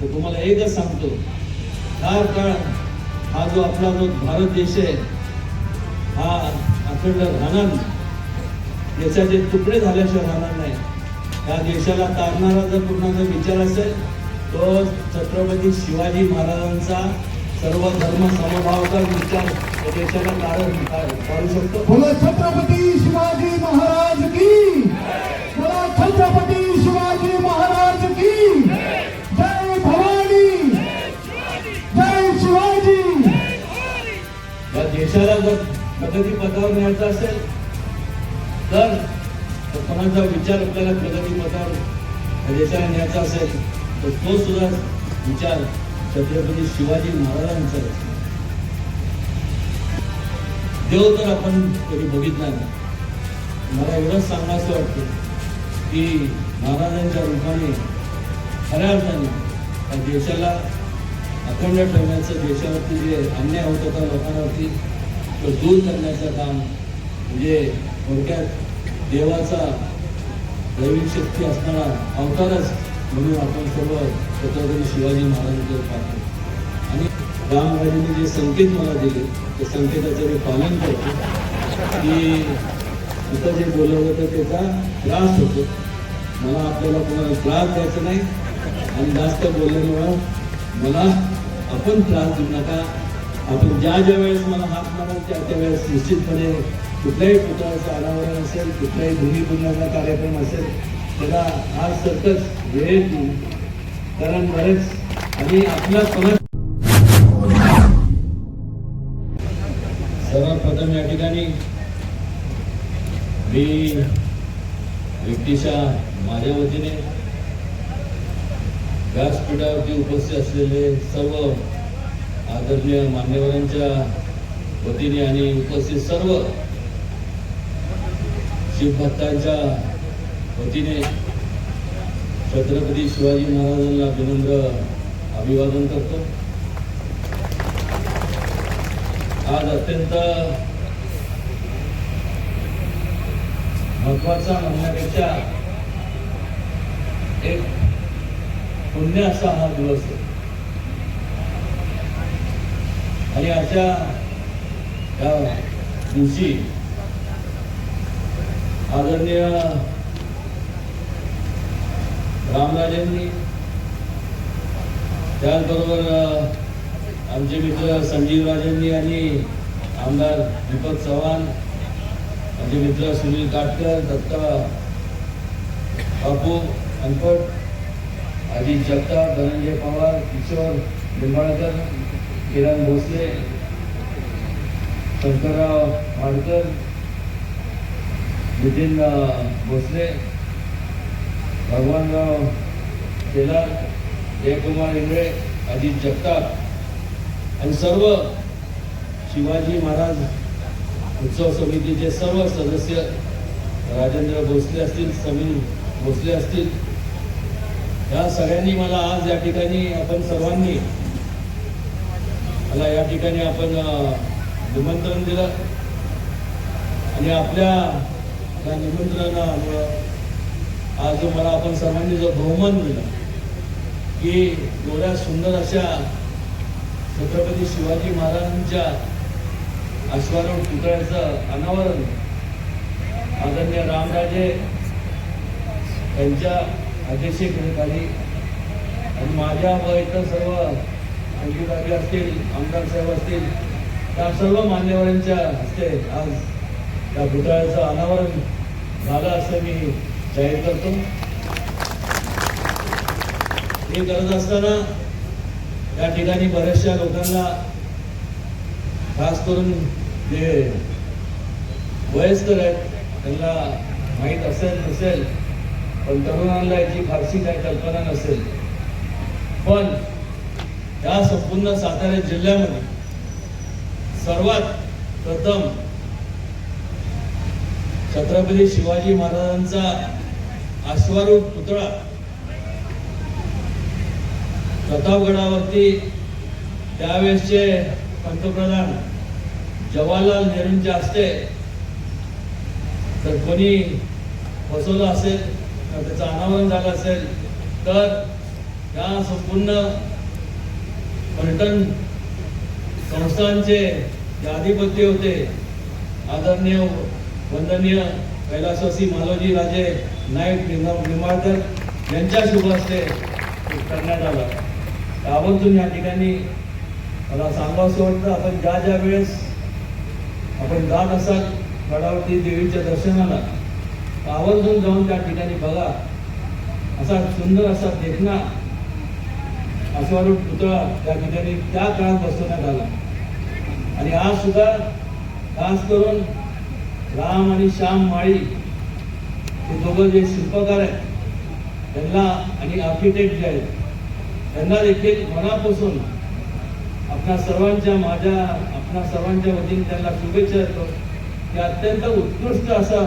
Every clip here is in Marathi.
तर तुम्हाला एकच सांगतो फार काळ हा जो आपला जो भारत देश आहे हा अखंड राहणार देशाचे तुकडे झाल्याशिवाय राहणार नाही. या देशाला तारणारा जर कुणाचा विचार असेल तो छत्रपती शिवाजी महाराजांचा सर्व धर्म समभावाचा विचार देशाला कारण काढू शकतो. छत्रपती शिवाजी महाराज की देशाला जर प्रगती पथावर न्यायचं असेल तर कोणाचा विचार आपल्याला प्रगती पथावर देशाला न्यायचा असेल तर तो सुद्धा विचार छत्रपती शिवाजी महाराजांचा देव तर आपण कधी बघितला नाही. मला एवढंच सांगायचं वाटतं की महाराजांच्या रूपाने खऱ्या अर्थाने देशाला अखंड ठेवण्याचं देशावरती जे अन्याय होत होता लोकांवरती तो दूर करण्याचं काम म्हणजे थोडक्यात देवाचा दैविक शक्ती असणारा अवतारच म्हणून आपण सर्व छत्रपती शिवाजी महाराजांकडे पाहतो. आणि रामराजांनी जे संकेत मला दिले त्या संकेताचं मी पालन करतो. की इथं जे बोलवलं होतं त्याचा त्रास होतो. मला आपल्याला कोणाला त्रास द्यायचा नाही. आणि जास्त बोलल्यामुळं मला आपण त्रास देऊ नका. आपण ज्या ज्या वेळेस मला हात माराल त्या त्या वेळेस निश्चितपणे कुठल्याही पुतळ्याचं अनावरण असेल कुठल्याही भूमिपूजनाचा कार्यक्रम असेल त्याला आज सतत वेळ देऊ कारण बरेच आणि आपला समाज सर्वप्रथम या ठिकाणी मी व्यक्तीच्या माझ्या वतीने व्यासपीठावरती उपस्थित असलेले सर्व आदरणीय मान्यवरांच्या वतीने आणि उपस्थित सर्व शिवभक्तांच्या वतीने छत्रपती शिवाजी महाराजांना विनम्र अभिवादन करतो. आज अत्यंत महत्त्वाचा म्हणण्यापेक्षा एक पुण्य असा हा दिवस आहे. आणि अशा या दिवशी आदरणीय रामराजेंनी त्याचबरोबर आमचे मित्र संजीव राजेंनी आणि आमदार दीपक चव्हाण आमचे मित्र सुनील काटकर दत्ता बापू अनपट अजित जगताप धनंजय पवार किशोर निंबाळकर किरण भोसले शंकरराव माडकर नितीन भोसले भगवानराव शेलार जयकुमार इंगळे अजित जगताप आणि सर्व शिवाजी महाराज उत्सव समितीचे सर्व सदस्य राजेंद्र भोसले असतील समीर भोसले असतील. या सगळ्यांनी मला आज या ठिकाणी आपण सर्वांनी मला या ठिकाणी आपण निमंत्रण दिलं. आणि आपल्या या निमंत्रणामुळं आज मला आपण सर्वांनी जो बहुमान दिला की एवढ्या सुंदर अशा छत्रपती शिवाजी महाराजांच्या अश्वारूढ पुतळ्याचं अनावरण आदरणीय रामराजे यांच्या अध्यक्षतेखाली आणि माझ्या व इतर सर्व अंकिताजी असतील आमदार साहेब असतील त्या सर्व मान्यवरांच्या हस्ते आज त्या पुतळ्याचं अनावरण झालं असं मी जाहीर करतो. हे करत असताना या ठिकाणी बऱ्याचशा लोकांना खास करून जे वयस्कर आहेत त्यांना माहीत असेल नसेल पण तरुणांना याची फारशी काही कल्पना नसेल. पण या संपूर्ण सातारा जिल्ह्यामध्ये सर्वात प्रथम छत्रपती शिवाजी महाराजांचा अश्वारूढ पुतळा प्रतापगडावरती त्यावेळेसचे पंतप्रधान जवाहरलाल नेहरूंच्या हस्ते तर कोणी बसवलं असेल त्याचं अनावरण झालं असेल तर या संपूर्ण पर्यटन संस्थांचे जे होते आदरणीय वंदनीय कैलासवासी मालोजी राजे नाईक निंबाळकर यांच्या शुभ हस्ते करण्यात आला. आवर्जून या ठिकाणी मला सांगावंसं वाटतं आपण ज्या ज्या वेळेस आपण जात असाल गडावरती देवीच्या दर्शनाला आवर्जून जाऊन त्या ठिकाणी बघा. असा सुंदर असा देखना अश्वारूढ पुतळा त्या ठिकाणी त्या काळात बसवण्यात आला. आणि आज सुद्धा खास करून राम आणि श्याम माळी हे दोघं जे शिल्पकार आहेत त्यांना आणि आर्किटेक्ट जे आहेत त्यांना देखील मनापासून आपणा सर्वांच्या माझ्या आपणा सर्वांच्या वतीने त्यांना शुभेच्छा देतो. की अत्यंत उत्कृष्ट असा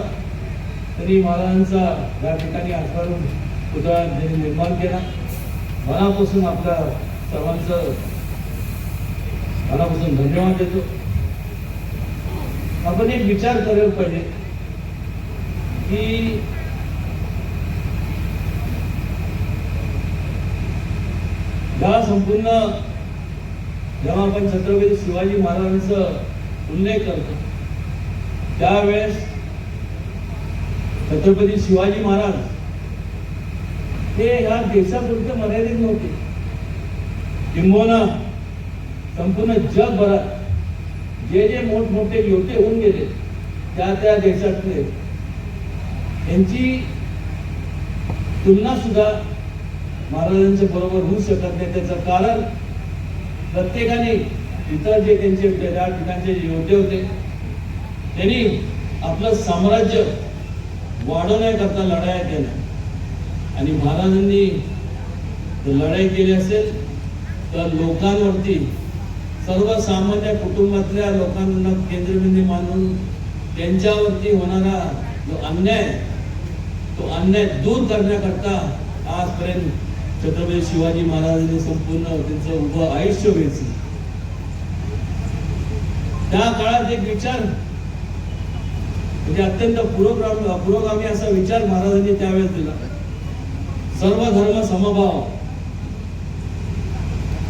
त्यांनी महाराजांचा या ठिकाणी आश्वारून पुतळा त्यांनी निर्माण केला. मनापासून आपल्या सर्वांचं मनापासून धन्यवाद देतो. आपण एक विचार करायला पाहिजे की या संपूर्ण जेव्हा आपण छत्रपती शिवाजी महाराजांचा उल्लेख करतो त्यावेळेस छत्रपती शिवाजी महाराज हे ह्या देशापुरते मर्यादित नव्हते. किंबोना संपूर्ण जगभरात जे जे मोठमोठे योद्धे होऊन गेले त्या त्या देशातले यांची तुलना सुद्धा महाराजांच्या बरोबर होऊ शकत नाही. त्याचं कारण प्रत्येकाने इतर जे त्यांचे त्या ठिकाणचे जे योद्धे होते त्यांनी आपलं साम्राज्य वाढवण्याकरता लढाया केल्या. आणि महाराजांनी लढाई केली असेल तर लोकांवरती सर्वसामान्य कुटुंबातल्या लोकांना केंद्रबिंदू मानून त्यांच्यावरती होणारा जो अन्याय तो अन्याय दूर करण्याकरता आजपर्यंत छत्रपती शिवाजी महाराजांनी संपूर्ण त्यांचं उभं आयुष्य वेचलं. त्या काळात एक विचार म्हणजे अत्यंत पुरोगामी पुरोगामी असा विचार महाराजांनी त्यावेळेस दिला. सर्व धर्म समभाव.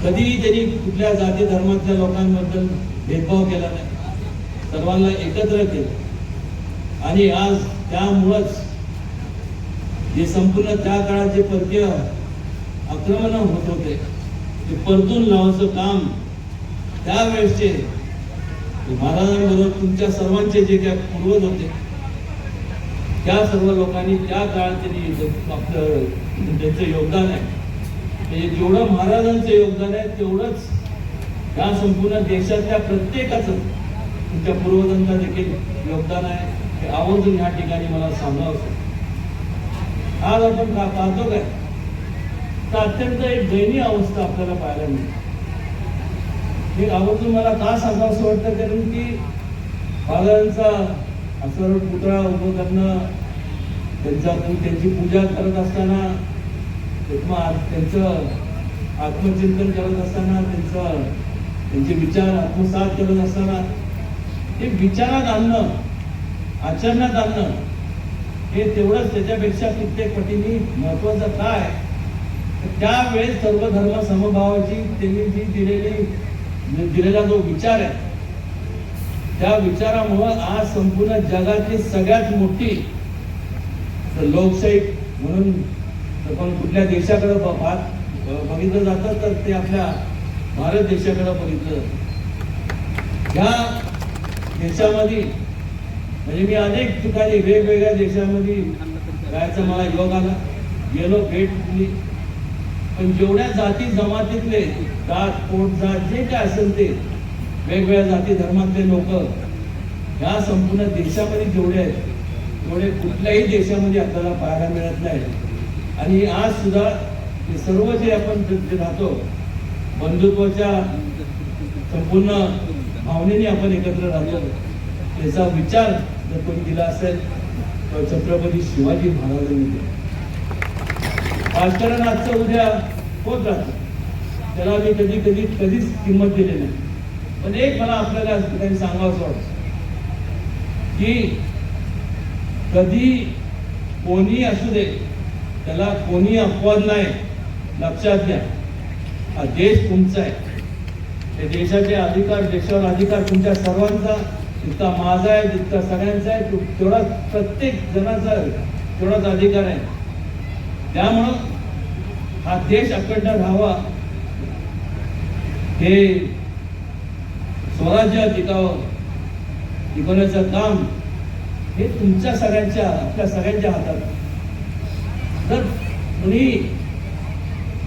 कधीही त्यांनी कुठल्या जाती धर्मातल्या लोकांबद्दल भेदभाव केला नाही. सर्वांना एकत्र केलं. आणि आज त्यामुळंच जे संपूर्ण त्या काळात जे परकीय आक्रमण होत होते ते परतून लावायचं काम त्यावेळेसचे महाराजांबरोबर तुमच्या सर्वांचे जे काय पूर्वज होते त्या सर्व लोकांनी त्या काळात त्यांनी आपलं त्यांचं योगदान आहे ते जेवढं महाराजांचं योगदान आहे तेवढंच या संपूर्ण देशातल्या प्रत्येकाचं तुमच्या पूर्वजांचं देखील योगदान आहे. हे आवर्जून ह्या ठिकाणी मला सांगावं आज आपण का पाहतो काय? तर अत्यंत एक दयनीय अवस्था आपल्याला पाहायला मिळते. हे आवर्जून मला का सांगावं असं वाटतं? कारण की महाराजांचा असं पुतळा उभं करणं त्यांचा त्यांची पूजा करत असताना त्यांचं आत्मचिंतन करत असताना त्यांचं त्यांचे विचार आत्मसात करत असताना हे विचारात आणणं आचरणात आणणं हे तेवढंच त्याच्यापेक्षा कित्येक पटीने महत्वाचं काय? त्यावेळेस सर्व धर्म समभावाची त्यांनी जी दिलेली दिलेला जो विचार आहे त्या विचारामुळं आज संपूर्ण जगातली सगळ्यात मोठी लोकशाही म्हणून आपण कुठल्या देशाकडे ब- बघितलं जातं तर ते आपल्या भारत देशाकडे बघितलं जातं. ह्या देशामध्ये म्हणजे मी अनेक ठिकाणी वेगवेगळ्या देशामध्ये जायचा मला योग आला. गेलो भेट दिली. पण जेवढ्या जाती जमातीतले जात पोट जात जे काय असेल ते वेगवेगळ्या जाती धर्मातले लोक ह्या संपूर्ण देशामध्ये जेवढे आहेत तेवढे कुठल्याही देशामध्ये आपल्याला पाहायला मिळत नाही. आणि आज सुद्धा हे सर्व जे आपण राहतो बंधुत्वाच्या संपूर्ण भावनेने आपण एकत्र राहतो त्याचा विचार जर कोणी दिला असेल तर छत्रपती शिवाजी महाराजांनी दिला. राजकारण आजचं उद्या होत राहतं. त्याला मी कधी कधी कधीच किंमत दिली नाही. पण एक मला आपल्याला त्यांनी ठिकाणी सांगावंसं वाटतं की कधी कोणी असू दे त्याला कोणी अपवाद नाही लक्षात घ्या. हा देश तुमचा आहे. त्या देशाचे अधिकार देशावर अधिकार तुमच्या सर्वांचा जितका माझा आहे जितका सगळ्यांचा आहे तेवढाच तेवढा प्रत्येक जणाचा तेवढाच अधिकार आहे. त्यामुळं हा देश अखंड राहावा. हे स्वराज्य टिकावं टिकवण्याचं काम हे तुमच्या सगळ्यांच्या आपल्या सगळ्यांच्या हातात. तर जर कुणी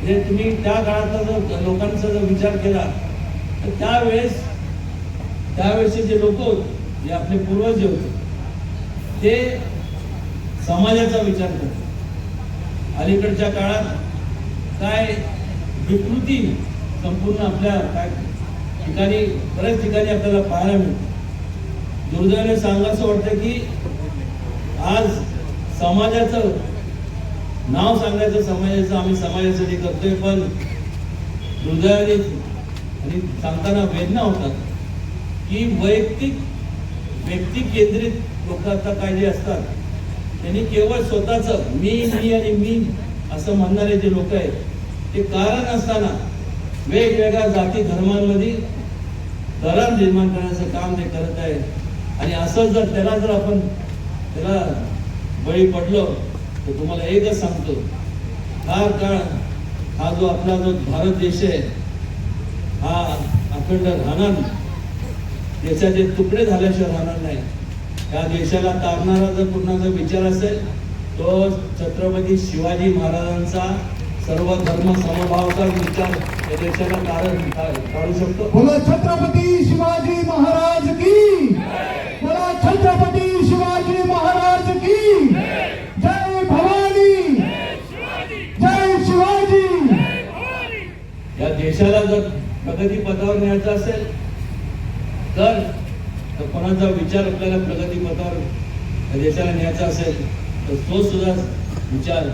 जे तुम्ही त्या काळातला जर लोकांचा जर विचार केला तर त्यावेळेस त्यावेळेसचे जे लोक होते जे आपले पूर्वज जे होते ते समाजाचा विचार करतात. अलीकडच्या काळात काय विकृती संपूर्ण आपल्या काय ठिकाणी बऱ्याच ठिकाणी आपल्याला पाहायला मिळते. दुर्दैवाने सांगायचं वाटतं की आज समाजाचं नाव सांगायचं समाजाचं आम्ही समाजासाठी करतोय पण दुर्दैवाने आणि सांगताना वेदना होतात की वैयक्तिक व्यक्ती केंद्रित लोक आता काय जे असतात. त्यांनी केवळ स्वतःचं मी मी आणि मी असं म्हणणारे जे लोक आहेत ते कारण असताना वेगवेगळ्या जाती धर्मांमध्ये तरण निर्माण करण्याचं काम ते करत आहे आणि असं जर त्याला जर आपण त्याला बळी पडलो तर तुम्हाला एकच सांगतो. हा काळ हा जो आपला जो भारत देश आहे हा अखंड राहणार नाही. तुकडे झाल्याशिवाय राहणार नाही. या देशाला तारणारा जर पूर्ण जर विचार असेल तो छत्रपती शिवाजी महाराजांचा सर्व धर्म समभावाचा विचार या देशाला कारण काढू शकतो? बोला छत्रपती शिवाजी महाराज की? बोला छत्रपती शिवाजी महाराज की? जय भवानी! जय शिवाजी! या देशाला जर प्रगती पथावर न्यायचं असेल तर कोणाचा विचार आपल्याला प्रगती पथावर देशाला न्यायचा असेल तर तो सुद्धा विचार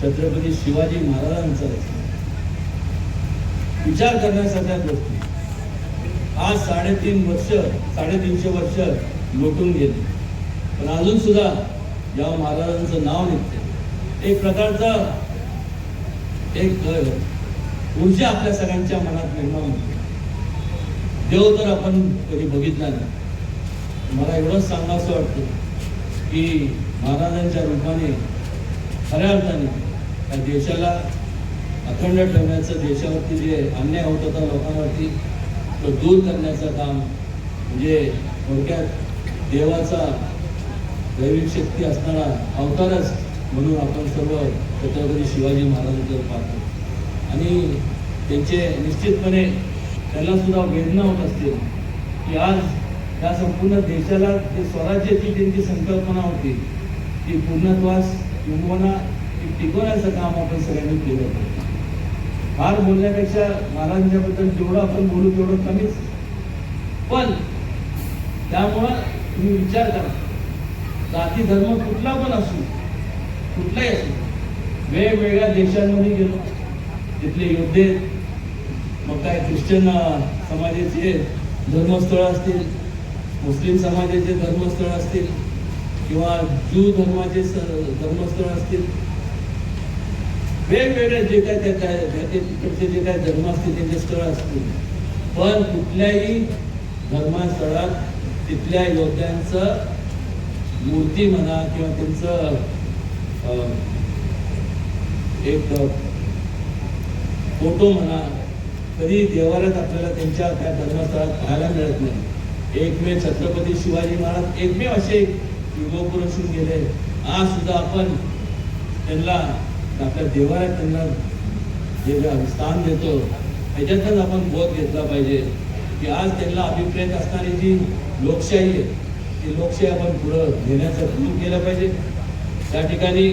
छत्रपती शिवाजी महाराजांचा विचार करण्यासारख्या गोष्टी. आज साडेतीन वर्ष साडेतीनशे वर्ष लोटून गेले. पण अजून सुद्धा या महाराजांचं नाव निघते एक प्रकारचा एक ऊर्जा आपल्या सगळ्यांच्या मनात निर्माण होते. देव तर आपण कधी बघितला नाही. मला एवढंच सांगावंसं वाटतं की महाराजांच्या रूपाने खऱ्या अर्थाने देशाला अखंड ठेवण्याचं देशावरती जे अन्याय होत होता लोकांवरती तो दूर करण्याचं काम म्हणजे थोडक्यात देवाचा दैविक शक्ती असणारा अवतारच म्हणून आपण सर्व छत्रपती शिवाजी महाराजांकडे पाहतो. आणि त्यांचे निश्चितपणे त्यांना सुद्धा वेदना होत असते की आज या संपूर्ण देशाला ते स्वराज्याची त्यांची संकल्पना होती ती पूर्णत्वास किंबहुना टिकवण्याचं काम आपण सगळ्यांनी केलं पाहिजे. फार बोलण्यापेक्षा महाराजांच्याबद्दल जेवढं आपण बोलू तेवढं कमीच. पण त्यामुळं तुम्ही विचार करा. जाती धर्म कुठला पण असू कुठलाही असू वेगवेगळ्या देशांमध्ये गेलो. तिथले योद्धे मग काय ख्रिश्चन समाजाचे धर्मस्थळ असतील मुस्लिम समाजाचे धर्मस्थळ असतील किंवा ज्यू धर्माचे धर्मस्थळ असतील वेगवेगळे जे काय त्या तिकडचे जे काय धर्म असतील त्यांचे स्थळ असतील पण कुठल्याही धर्मस्थळात तिथल्या योद्ध्यांचं मूर्ती म्हणा किंवा त्यांचं अं, एक फोटो म्हणा कधी देवाऱ्यात आपल्याला त्यांच्या त्या धर्मस्थळात पाहायला मिळत नाही. एकमेव छत्रपती शिवाजी महाराज एकमेव असे युगपुरुष होऊन गेले. आज सुद्धा आपण त्यांना आपल्या देवाला त्यांना जे स्थान देतो त्याच्यातच आपण बोध घेतला पाहिजे. की आज त्यांना अभिप्रेत असणारी जी लोकशाही आहे ती लोकशाही आपण पुढं घेण्याचं दूर केलं पाहिजे. त्या ठिकाणी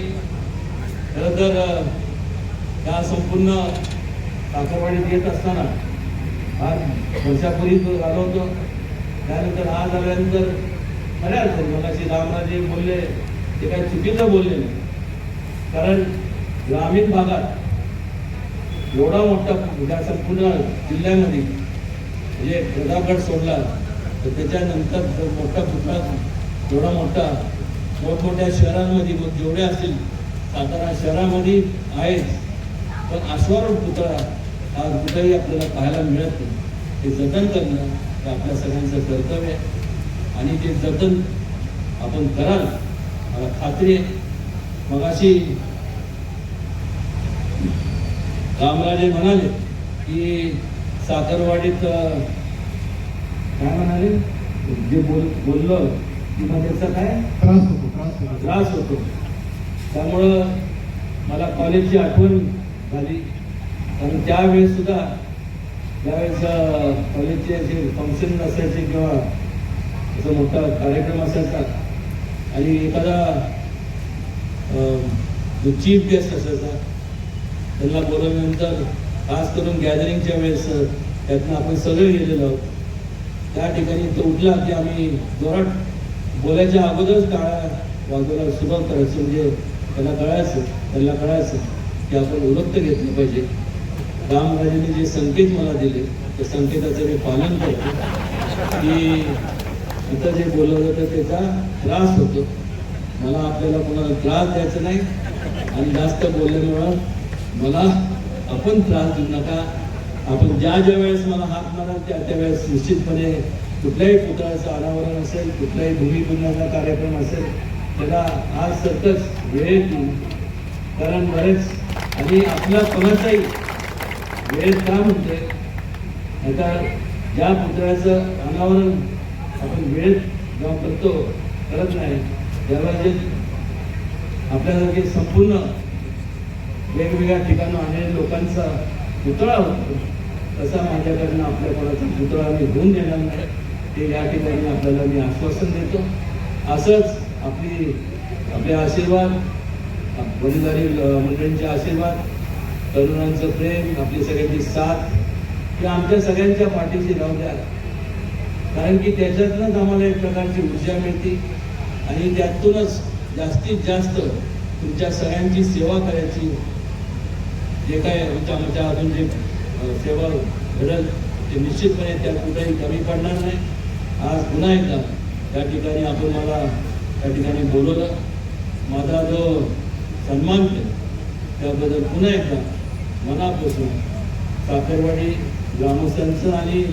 खरं तर त्या संपूर्ण काकरवाडीत येत असताना आज वर्षापूर्वी तो आलो होतो. त्यानंतर आज आल्यानंतर खऱ्या अर्थाने मगाशी रामराजे बोलले ते काही चुकीचं बोलले नाही. कारण ग्रामीण भागात एवढा मोठा या संपूर्ण जिल्ह्यामध्ये म्हणजे प्रतापगड सोडला तर त्याच्यानंतर जो मोठा पुतळा एवढा मोठा मोठमोठ्या शहरांमध्ये मग जेवढे असतील सातारा शहरामध्ये आहेच पण अश्वारूढ पुतळा हा कुठेही आपल्याला पाहायला मिळत नाही. ते जतन करणं हे आपल्या सगळ्यांचं कर्तव्य आहे. आणि ते जतन आपण कराल. मला खात्री आहे. मगाशी रामराजे म्हणाले की साखरवाडीत काय म्हणाले? जे बोल बोललो की मग त्याचा काय? त्रास होतो त्रास होतो. त्रास होतो. त्यामुळं मला कॉलेजची आठवण झाली. कारण त्यावेळेस सुद्धा त्यावेळेस कॉलेजचे असे फंक्शन असायचे किंवा असं मोठा कार्यक्रम असायचा आणि एखादा जो चीफ गेस्ट असायचा त्यांना बोलवल्यानंतर खास करून गॅदरिंगच्या वेळेस त्यातनं आपण सगळे गेलेलो आहोत. त्या ठिकाणी तो उठला की आम्ही जोरात बोलायच्या अगोदरच टाळा वाजवायला सुरुवात करायची. म्हणजे त्याला कळायचं त्याला कळायचं की आपण उरक्त घेतलं पाहिजे. रामराजेने जे संकेत मला दिले त्या संकेताचं मी पालन करतो. की इथं जे बोलवलं तर त्याचा त्रास होतो. मला आपल्याला कोणाला त्रास द्यायचा नाही. आणि जास्त बोलल्यामुळं मला आपण त्रास देऊ नका. आपण ज्या ज्या वेळेस मला हात मारा त्या त्या वेळेस निश्चितपणे कुठल्याही पुतळ्याचं अनावरण असेल कुठल्याही भूमिपूजनाचा कार्यक्रम असेल त्याला आज सतत वेळेत येईल कारण बरेच आणि आपला कोणाचाही वेळ का म्हणते आता ज्या पुतळ्याचं अनावरण आपण वेळ जेव्हा करतो. करत नाही. तेव्हा जे आपल्यासारखे संपूर्ण वेगवेगळ्या ठिकाणून आलेल्या लोकांचा पुतळा होतो. तसा माझ्याकडनं आपल्या कोणाचा पुतळा मी होऊन देणार नाही. ते या ठिकाणी आपल्याला मी आश्वासन देतो. असंच आपली आपले आशीर्वाद वडीलधारी मंडळींचे आशीर्वाद तरुणांचं प्रेम आपली सगळ्यांची साथ हे आमच्या सगळ्यांच्या पाठीशी राहू द्या. कारण की त्याच्यातूनच आम्हाला एक प्रकारची ऊर्जा मिळते आणि त्यातूनच जास्तीत जास्त तुमच्या सगळ्यांची सेवा करायची. जे काय आमच्या आमच्या अजून जे सेवा घडल ते निश्चितपणे त्यात कुठेही कमी पडणार नाही. आज पुन्हा एकदा त्या ठिकाणी आपण मला त्या ठिकाणी बोलवलं. माझा जो सन्मान केला त्याबद्दल पुन्हा एकदा मनापासून साखरवाडी ग्रामस्थांचं आणि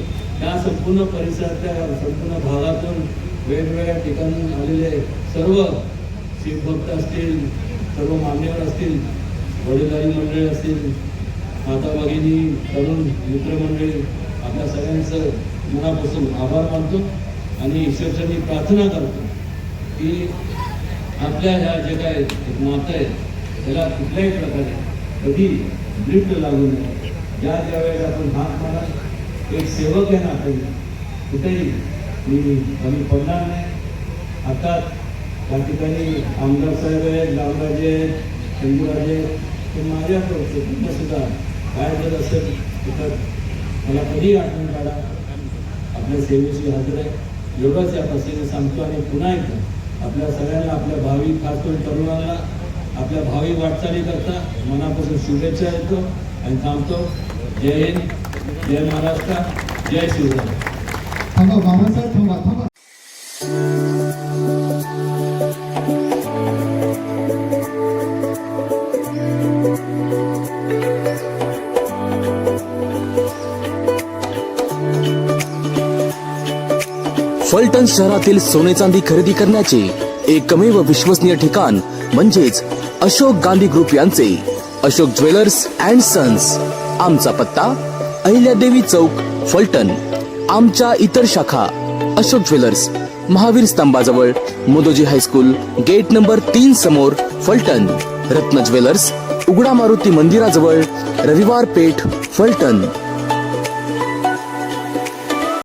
या संपूर्ण परिसरातल्या संपूर्ण भागातून वेगवेगळ्या ठिकाणी आलेले सर्व शिवभक्त असतील सर्व मान्यवर असतील वडीलधारी मंडळी असतील माता भगिनी तरुण मित्रमंडळी आपल्या सगळ्यांचं मनापासून आभार मानतो आणि ईश्वरचरणी प्रार्थना करतो की आपल्या ह्या जे काय माता आहे त्याला कुठल्याही प्रकारे कधी लिफ्ट लागू नये. ज्या ज्या वेळेला आपण हात मारा एक सेवक आहे ना आता कुठेही मी कमी पडणार नाही. आता त्या ठिकाणी आमदार साहेब आहेत रामराजे आहेत शंभूराजे ते माझ्या कुठं सुद्धा काय जर असेल तर मला कधी आठवण काढा. आपल्या सेवेची हजर आहे. एवढंच या प्रसंगी सांगतो आणि पुन्हा एकदा आपल्या सगळ्यांना आपल्या भावी खास करून तरुणांना आपल्या भावी वाटचाली करता मनापासून शुभेच्छा येतो आणि थांबतो. जय हिंद. जय महाराष्ट्र जय शिवराय. थांबा बाबासाहेब थांबा थांबा. फलटण शहरातील सोने चांदी खरेदी करण्याचे एकमेव विश्वसनीय ठिकाण म्हणजेच अशोक गांधी ग्रुप यांचे अशोक ज्वेलर्स अँड सन्स. आमचा पत्ता अहिल्यादेवी चौक फलटण. आमच्या इतर शाखा Ashok jewellers. Mahavir स्तंभाजवळ Mudhoji high school gate number तीन समोर फलटण. रत्न ज्वेलर्स उघडा मारुती मंदिराजवळ रविवार पेठ फलटण.